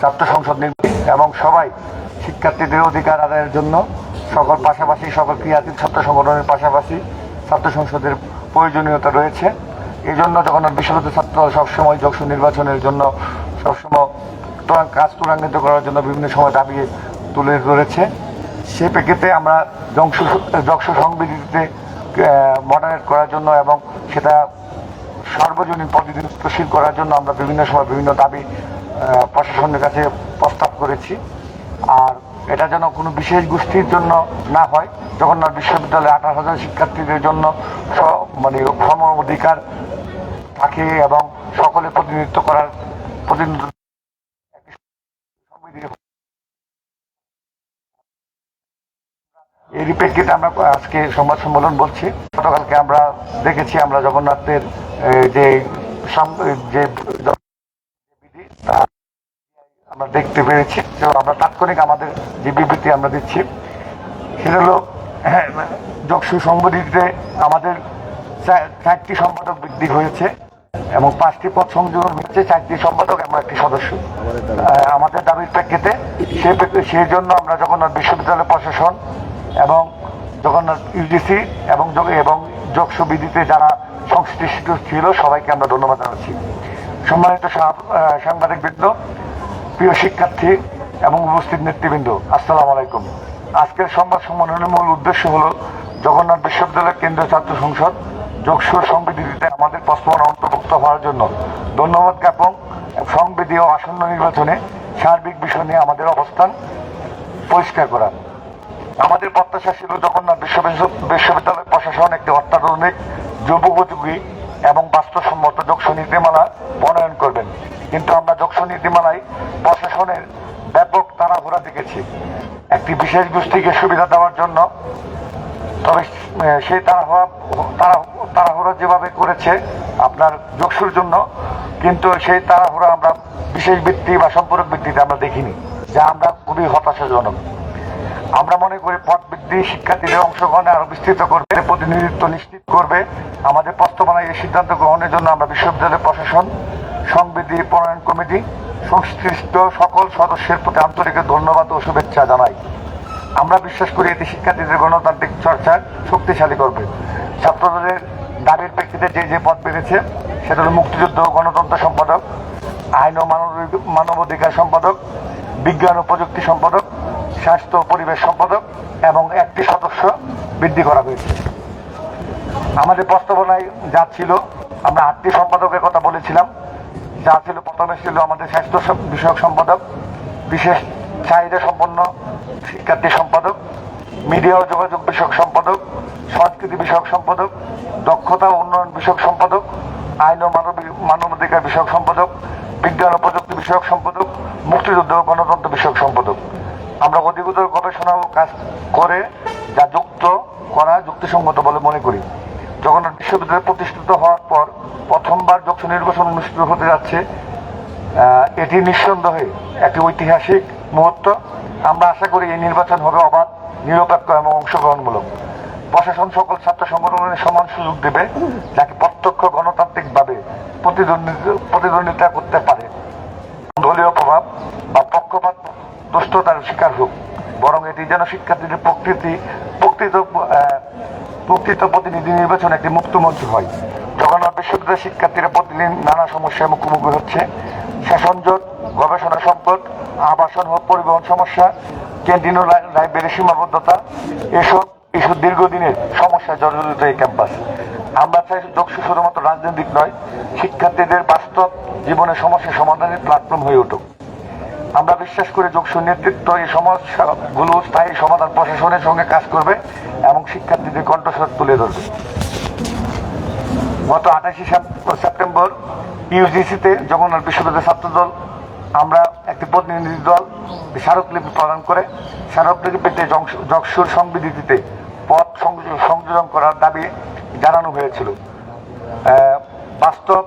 ছাত্র সংসদ নির্বাচন এবং সবাই শিক্ষার্থীদের অধিকার আদায়ের জন্য সকল পাশাপাশি সকল ক্রিয়াশীল ছাত্র সংগঠনের পাশাপাশি ছাত্র সংসদের প্রয়োজনীয়তা রয়েছে। এই জন্য যখন বিশ্ববিদ্যালয় ছাত্র সবসময় যক্ষু নির্বাচনের জন্য সবসময় কাজ ত্বরান্বিত করার জন্য বিভিন্ন সময় দাবি তুলে ধরেছে। সে প্রেক্ষিতে আমরা যংশু, যক্ষু সংবিধিতে মডারেট করার জন্য এবং সেটা সার্বজনীন প্রতিনিধিত্বশীল করার জন্য আমরা বিভিন্ন সময় বিভিন্ন দাবি প্রশাসনের কাছে প্রস্তাব করেছি। আর এটা যেন কোনো বিশেষ গোষ্ঠীর জন্য না হয়, জগন্নাথ বিশ্ববিদ্যালয়ে আঠাশ হাজার শিক্ষার্থীদের জন্য মানে সম অধিকার থাকে এবং সকলে প্রতিনিধিত্ব করার প্রতিনিধিত্ব একটি সংবিধি এরই প্রেক্ষিতে আমরা আজকে সংবাদ সম্মেলন বলছি। গতকালকে আমরা দেখেছি আমরা জগন্নাথের যে যে আমরা দেখতে পেরেছি তো আমরা তাৎক্ষণিক আমাদের যে বিবৃতি আমরা দিচ্ছি সেটা হলো হ্যাঁ, যক্ষু সংগঠিতে আমাদের চারটি সম্পাদক বৃদ্ধি হয়েছে এবং পাঁচটি পদ সংযোজন হয়েছে। চারটি সম্পাদক এবং একটি সদস্য। আমাদের দাবির প্রেক্ষিতে সে সেই জন্য আমরা জগন্নাথ বিশ্ববিদ্যালয় প্রশাসন এবং জগন্নাথ ইউজিসি এবং এবং যোগসু বিধিতে যারা সংশ্লিষ্ট ছিল সবাইকে আমরা ধন্যবাদ জানাচ্ছি। সম্মানিত সাংবাদিক সাংবাদিকবৃন্দ প্রিয় শিক্ষার্থী এবং উপস্থিত নেতৃবৃন্দ, আসসালামু আলাইকুম। আজকের সংবাদ সম্মেলনের মূল উদ্দেশ্য হল জগন্নাথ বিশ্ববিদ্যালয় কেন্দ্রীয় ছাত্র সংসদ যোগসুর সংবিধিতে আমাদের প্রস্তাবনা অন্তর্ভুক্ত হওয়ার জন্য ধন্যবাদ জ্ঞাপন সংবিধি ও আসন্ন নির্বাচনে সার্বিক বিষয় নিয়ে আমাদের অবস্থান পরিষ্কার করা। আমাদের প্রত্যাশা ছিল জগন্নাথ বিশ্ববিদ্যালয় বিশ্ববিদ্যালয় প্রশাসন একটি অত্যাধুনিক যুবোপযোগী এবং বাস্তবসম্মত যক্ষু নীতিমালা প্রণয়ন করবেন। কিন্তু আমরা যক্ষু নীতিমালায় প্রশাসনের ব্যাপক তাড়াহুড়া দেখেছি। একটি বিশেষ গোষ্ঠীকে সুবিধা দেওয়ার জন্য। তবে সেই তাড়াহুড়া তাড়া- তাড়াহুড়া যেভাবে করেছে আপনার যোগসুর জন্য, কিন্তু সেই তাড়াহুড়া আমরা বিশেষ ভিত্তি বা সম্পর্ক ভিত্তিতে আমরা দেখিনি, যা আমরা খুবই হতাশাজনক। আমরা মনে করি পদ বৃদ্ধি শিক্ষার্থীদের অংশগ্রহণে আরও বিস্তৃত করবে, প্রতিনিধিত্ব নিশ্চিত করবে। আমাদের প্রস্তাবনায় এই সিদ্ধান্ত গ্রহণের জন্য আমরা বিশ্ববিদ্যালয় প্রশাসন, সংবিধি, প্রণয়ন কমিটি, সংশ্লিষ্ট সকল সদস্যের প্রতি আন্তরিক ধন্যবাদ ও শুভেচ্ছা জানাই। আমরা বিশ্বাস করি এটি শিক্ষার্থীদের গণতান্ত্রিক চর্চা শক্তিশালী করবে। ছাত্রদের দাবির প্রেক্ষিতে যে যে পদ বেড়েছে সেটা হলো মুক্তিযুদ্ধ গণতন্ত্র সম্পাদক, আইন ও মানব- মানবাধিকার সম্পাদক, বিজ্ঞান ও প্রযুক্তি সম্পাদক স্বাস্থ্য পরিবেশ সম্পাদক এবং একটি সদস্য বৃদ্ধি করা হয়েছে। আমাদের প্রস্তাবনায় যা ছিল, আমরা আটটি সম্পাদকের কথা বলেছিলাম। যা ছিল, প্রথমে ছিল আমাদের স্বাস্থ্য বিষয়ক সম্পাদক, বিশেষ চাহিদা সম্পন্ন শিক্ষার্থী সম্পাদক, মিডিয়া ও যোগাযোগ বিষয়ক সম্পাদক, সংস্কৃতি বিষয়ক সম্পাদক, দক্ষতা উন্নয়ন বিষয়ক সম্পাদক, আইন ও মানবিক মানবাধিকার বিষয়ক সম্পাদক, বিজ্ঞান ও প্রযুক্তি বিষয়ক সম্পাদক, মুক্তিযুদ্ধ ও গণতন্ত্র বিষয়ক সম্পাদক। আমরা অধিকতর গবেষণা কাজ করে, যা যুক্ত করা যুক্তিসঙ্গত বলে মনে করি। জগন্নাথ বিশ্ববিদ্যালয় প্রতিষ্ঠিত হওয়ার পর প্রথমবার যক্ষ নির্বাচন অনুষ্ঠিত হতে যাচ্ছে এটি নিঃসন্দেহে একটি ঐতিহাসিক মুহূর্ত। আমরা আশা করি এই নির্বাচন হবে অবাধ, নিরপেক্ষ এবং অংশগ্রহণমূলক। প্রশাসন সকল ছাত্র সংগঠনের সমান সুযোগ দেবে, যাকে প্রত্যক্ষ গণতান্ত্রিকভাবে প্রতিদ্বন্দ্বিতা করতে পারে। দুষ্টতার শিকার হোক, বরং এটি যেন শিক্ষার্থীদের প্রকৃতি প্রকৃত প্রকৃত প্রতিনিধি নির্বাচন একটি মুক্ত মঞ্চ হয়। জগন্নাথ বিশ্ববিদ্যালয়ের শিক্ষার্থীরা প্রতিদিন নানা সমস্যায় মুখোমুখি হচ্ছে। সেশন জট, গবেষণা সংকট, আবাসন ও পরিবহন সমস্যা, ক্যান্টিন ও লাই- লাইব্রেরি সীমাবদ্ধতা, এসব ইস্যু দীর্ঘদিনের সমস্যা জর্জরিত এই ক্যাম্পাস। আমরা চাই যোগসু শুধুমাত্র রাজনৈতিক নয়, শিক্ষার্থীদের বাস্তব জীবনের সমস্যা সমাধানের প্ল্যাটফর্ম হয়ে উঠুক। আমরা বিশ্বাস করি যোগসু নেতৃত্ব এই সমস্যাগুলো স্থায়ী সমাধান প্রশাসনের সঙ্গে কাজ করবে এবং শিক্ষার্থীদের কণ্ঠস্বর তুলে ধরবে। গত আঠাশে সেপ্টেম্বর ইউজিসিতে জগন্নাথ বিশ্ববিদ্যালয় ছাত্রদল, আমরা একটি প্রতিনিধি দল, স্মারকলিপি প্রদান করে স্মারকলিপিতে যকসুর সংবিধিতে পথ সংযোজন করার দাবি জানানো হয়েছিল। বাস্তব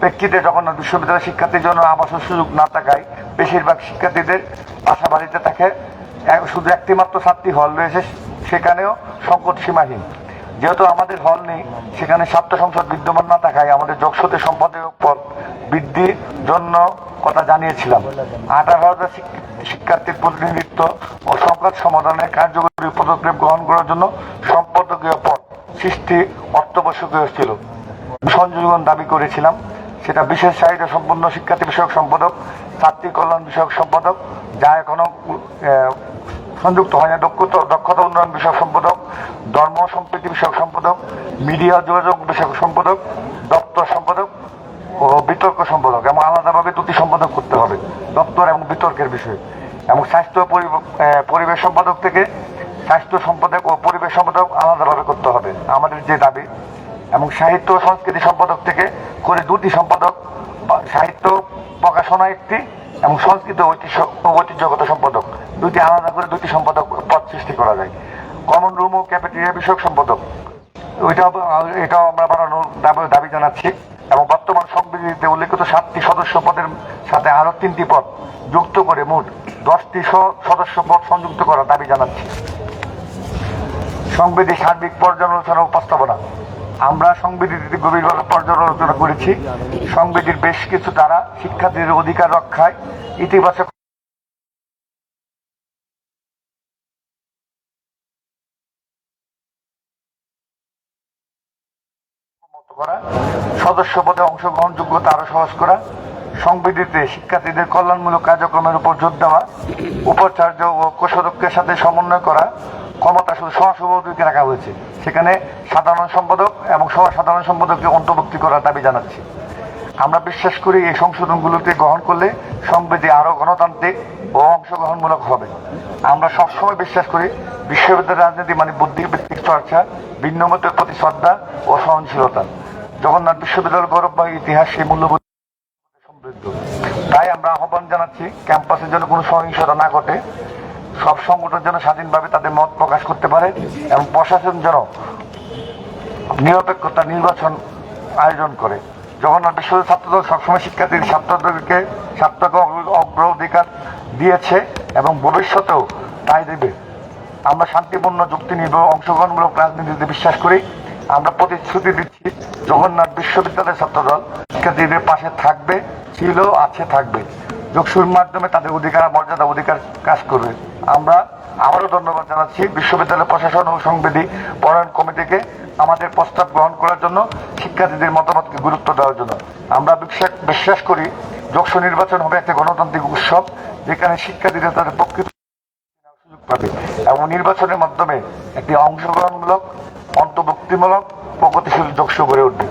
প্রেক্ষিতে জগন্নাথ বিশ্ববিদ্যালয় শিক্ষার্থীর জন্য আবাসন সুযোগ না থাকায় বেশিরভাগ শিক্ষার্থীদের বাসা বাড়িতে থাকে শুধু একটি মাত্র ছাত্রী হল রয়েছে, সেখানেও সংকট সীমাহীন। যেহেতু আমাদের হল নেই, সেখানে ছাত্র সংসদ বিদ্যমান না থাকায় আমাদের যোগসতে সম্পাদক পদ বৃদ্ধির জন্য কথা জানিয়েছিলাম। আঠারো হাজার শিক্ষার্থীর প্রতিনিধিত্ব ও সংকট সমাধানে কার্যকরী পদক্ষেপ গ্রহণ করার জন্য সম্পাদকীয় পদ সৃষ্টি অর্থবশ্যকীয় ছিল। সংযোজন দাবি করেছিলাম, সেটা বিশেষ চাহিদা সম্পন্ন শিক্ষার্থী বিষয়ক সম্পাদক ছাত্রী কল্যাণ বিষয়ক সম্পাদক, যা এখনও সংযুক্ত হয় না। দক্ষতা দক্ষতা উন্নয়ন বিষয়ক সম্পাদক, ধর্ম সম্প্রীতি বিষয়ক সম্পাদক, মিডিয়া যোগাযোগ বিষয়ক সম্পাদক, দপ্তর সম্পাদক ও বিতর্ক সম্পাদক এবং আলাদাভাবে দুটি সম্পাদক করতে হবে, দপ্তর এবং বিতর্কের বিষয়ে। এবং স্বাস্থ্য পরিবেশ সম্পাদক থেকে স্বাস্থ্য সম্পাদক ও পরিবেশ সম্পাদক আলাদাভাবে করতে হবে, আমাদের যে দাবি। এবং সাহিত্য সংস্কৃতি সম্পাদক থেকে করে দুটি সম্পাদক সাহিত্য প্রকাশনা একটি এবং সংস্কৃত ঐতিহ্য, ঐতিহ্যগত সম্পাদক। দুটি আলাদা করে দুটি সম্পাদক পদ সৃষ্টি করা যায়। কমন রুম ও ক্যাফেটেরিয়া বিষয়ক সম্পাদক। ওইটাও এটাও আমরা বাড়ানোর দাবি- জানাচ্ছি এবং বর্তমান সংবিধিতে উল্লেখিত সাতটি সদস্য পদের সাথে আরও তিনটি পদ যুক্ত করে মোট দশটি সদস্য পদ সংযুক্ত করার দাবি জানাচ্ছি। সংবিধি সার্বিক পর্যালোচনা উপস্থাপনা। আমরা সংবিধিটি গভীরভাবে পর্যালোচনা করেছি। সংবিধির বেশ কিছু দ্বারা শিক্ষার্থীদের অধিকার রক্ষায় ইতিবাচক সদস্য পদে অংশগ্রহণ যোগ্যতা আরও সহজ করা, সংবিধিতে শিক্ষার্থীদের কল্যাণমূলক কার্যক্রমের উপর জোর দেওয়া, উপাচার্য ও কোষাধ্যক্ষের সাথে সমন্বয় করা ক্ষমতা শুধু সহসভাপতিকে রাখা হয়েছে। সেখানে সাধারণ সম্পাদক এবং সহ সাধারণ সম্পাদককে অন্তর্ভুক্তি করার দাবি জানাচ্ছি। আমরা বিশ্বাস করি এই সংশোধনগুলোতে গ্রহণ করলে সংবিধি আরও গণতান্ত্রিক ও অংশগ্রহণমূলক হবে। আমরা সবসময় বিশ্বাস করি বিশ্ববিদ্যালয় রাজনীতি মানে বুদ্ধিভিত্তিক চর্চা ভিন্ন মতের প্রতি শ্রদ্ধা ও সহনশীলতা। জগন্নাথ বিশ্ববিদ্যালয়ের গৌরববাহী ইতিহাস সেই মূল্যবোধ সমৃদ্ধ। তাই আমরা আহ্বান জানাচ্ছি, ক্যাম্পাসের জন্য কোনো সহিংসতা না ঘটে। সব সংগঠন যেন স্বাধীনভাবে তাদের মত প্রকাশ করতে পারে এবং প্রশাসন যেন নিরপেক্ষতা নির্বাচন আয়োজন করে। জগন্নাথ বিশ্ববিদ্যালয় ছাত্রদল সবসময় শিক্ষার্থীর ছাত্রদেরকে ছাত্রকে অগ্র- অগ্রাধিকার দিয়েছে এবং ভবিষ্যতেও তাই দেবে। আমরা শান্তিপূর্ণ যুক্তি নির্ভর অংশগ্রহণমূলক রাজনীতিতে বিশ্বাস করি। আমরা প্রতিশ্রুতি দিচ্ছি জগন্নাথ বিশ্ববিদ্যালয়ের ছাত্রদল শিক্ষার্থীদের পাশে থাকবে, ছিল, আছে, থাকবে। যোগসুর মাধ্যমে তাদের অধিকার মর্যাদা অধিকার কাজ করবে। আমরা আবারও ধন্যবাদ জানাচ্ছি বিশ্ববিদ্যালয় প্রশাসন ও সংবিধি প্রণয়ন কমিটিকে আমাদের প্রস্তাব গ্রহণ করার জন্য, শিক্ষার্থীদের মতামতকে গুরুত্ব দেওয়ার জন্য। আমরা বিশ্বাস বিশ্বাস করি যোগসু নির্বাচন হবে একটি গণতান্ত্রিক উৎসব, যেখানে শিক্ষার্থীরা তাদের প্রকৃত সুযোগ পাবে এবং নির্বাচনের মাধ্যমে একটি অংশগ্রহণমূলক, অন্তর্ভুক্তিমূলক, প্রগতিশীল যোগসু গড়ে উঠবে।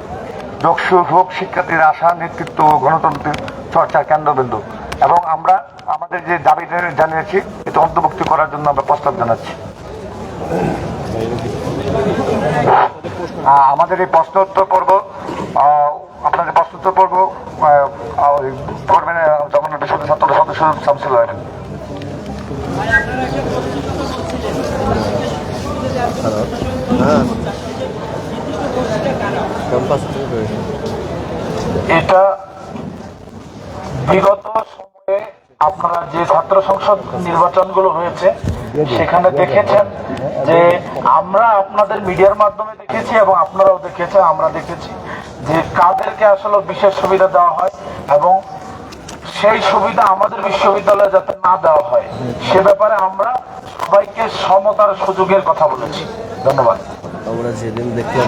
যোগসু হোক শিক্ষার্থীর আশা, নেতৃত্ব ও গণতন্ত্রের চর্চার কেন্দ্রবিন্দু। এবং আমরা আমাদের যে দাবি জানিয়েছি এটা অন্তর্ভুক্ত করার জন্য আমরা প্রস্তাব জানাচ্ছি। আমাদের এই প্রশ্ন উত্তর পর্ব আপনাদের প্রশ্ন উত্তর পর্ব করবেন জগন্নাথ বিশ্ববিদ্যালয় ছাত্র সদস্য শামসুল থেকে রয়েছে এটা বিগত সময়ে আপনারা যে ছাত্র সংসদ নির্বাচনগুলো হয়েছে সেখানে দেখেছেন যে আমরা আপনাদের মিডিয়ার মাধ্যমে দেখেছি এবং আপনারাও দেখেছেন আমরা দেখেছি যে কাদেরকে আসলে বিশেষ সুবিধা দেওয়া হয় এবং সেই সুবিধা আমাদের বিশ্ববিদ্যালয়ে যাতে না দেওয়া হয় সে ব্যাপারে আমরা সবাইকে সমতার সুযোগের কথা বলেছি। ধন্যবাদ। আমরা যেদিন দেখলাম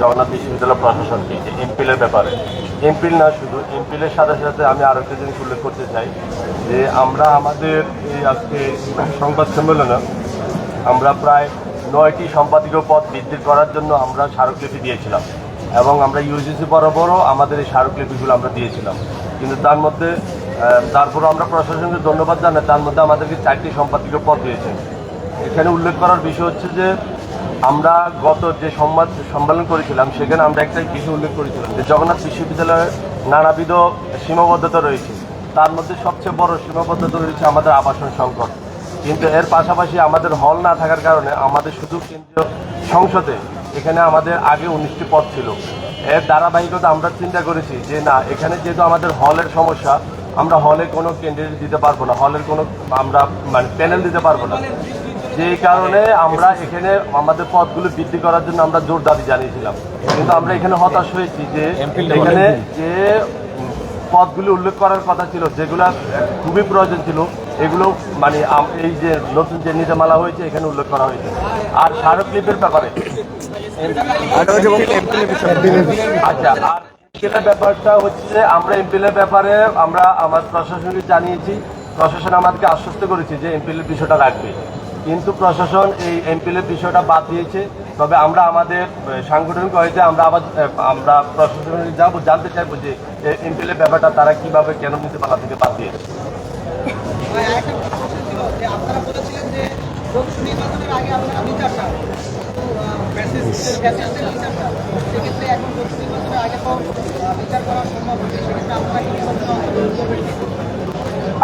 জগন্নাথ বিশ্ববিদ্যালয় প্রশাসনকে, যে এমপিলের ব্যাপারে। এমপিল না শুধু এমপিলের সাথে সাথে আমি আরও একটা জিনিস উল্লেখ করতে চাই, যে আমরা আমাদের এই আজকে সংবাদ সম্মেলনে আমরা প্রায় নয়টি সম্পাদকীয় পদ বৃদ্ধি করার জন্য আমরা স্মারকলিপি দিয়েছিলাম। এবং আমরা ইউজিসি বরাবরও আমাদের এই স্মারকলিপিগুলো আমরা দিয়েছিলাম। কিন্তু তার মধ্যে তারপরও আমরা প্রশাসনকে ধন্যবাদ জানাই, তার মধ্যে আমাদেরকে চারটি সম্পাদকীয় পদ দিয়েছেন। এখানে উল্লেখ করার বিষয় হচ্ছে যে আমরা গত যে সংবাদ সম্মেলন করেছিলাম, সেখানে আমরা একটা বিষয় উল্লেখ করেছিলাম যে জগন্নাথ বিশ্ববিদ্যালয়ের নানাবিধ সীমাবদ্ধতা রয়েছে। তার মধ্যে সবচেয়ে বড় সীমাবদ্ধতা রয়েছে আমাদের আবাসন সংকট। কিন্তু এর পাশাপাশি আমাদের হল না থাকার কারণে আমাদের শুধু কেন্দ্রীয় সংসদে এখানে আমাদের আগে উনিশটি পদ ছিল। এর ধারাবাহিকতা আমরা চিন্তা করেছি যে না, এখানে যেহেতু আমাদের হলের সমস্যা, আমরা হলে কোনো ক্যান্ডিডেট দিতে পারব না, হলের কোনো আমরা মানে প্যানেল দিতে পারব না। যেই কারণে আমরা এখানে আমাদের পদগুলো বৃদ্ধি করার জন্য আমরা জোর দাবি জানিয়েছিলাম। কিন্তু আমরা এখানে হতাশ হয়েছি যে এখানে যে পদগুলি উল্লেখ করার কথা ছিল যেগুলো খুবই প্রয়োজন ছিল এগুলো মানে এই যে নতুন যে নীতিমালা হয়েছে এখানে উল্লেখ করা হয়েছে। আর স্মারকলিপির ব্যাপারে? আচ্ছা আর এমপিলের ব্যাপারটা হচ্ছে আমরা এমপিলের ব্যাপারে আমরা আমার প্রশাসনকে জানিয়েছি। প্রশাসন আমাদেরকে আশ্বস্ত করেছে যে এমপিলের বিষয়টা রাখবে। কিন্তু প্রশাসন এই এমপিলের বিষয়টা বাদ দিয়েছে তবে আমরা আমাদের সাংগঠনিক হয়েছে আমরা আবার আমরা প্রশাসনে যাব, জানতে চাইব যে এমপিলের ব্যাপারটা তারা কীভাবে কেন নীতিমালা থেকে বাদ দিয়েছে কিন্তু?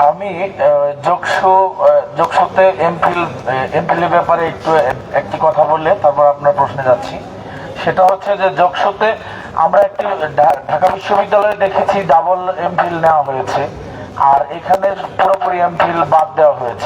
আমি যোগসু যোগসুতে এমপিল এমপিলের ব্যাপারে একটু একটি কথা বললে, তারপর আপনার প্রশ্নে যাচ্ছি। সেটা হচ্ছে যে যোগসুতে আমরা একটি ঢাকা বিশ্ববিদ্যালয়ে দেখেছি ডাবল এমফিল নেওয়া হয়েছে, আর এখানে পুরোপুরি এমফিল বাদ দেওয়া হয়েছে।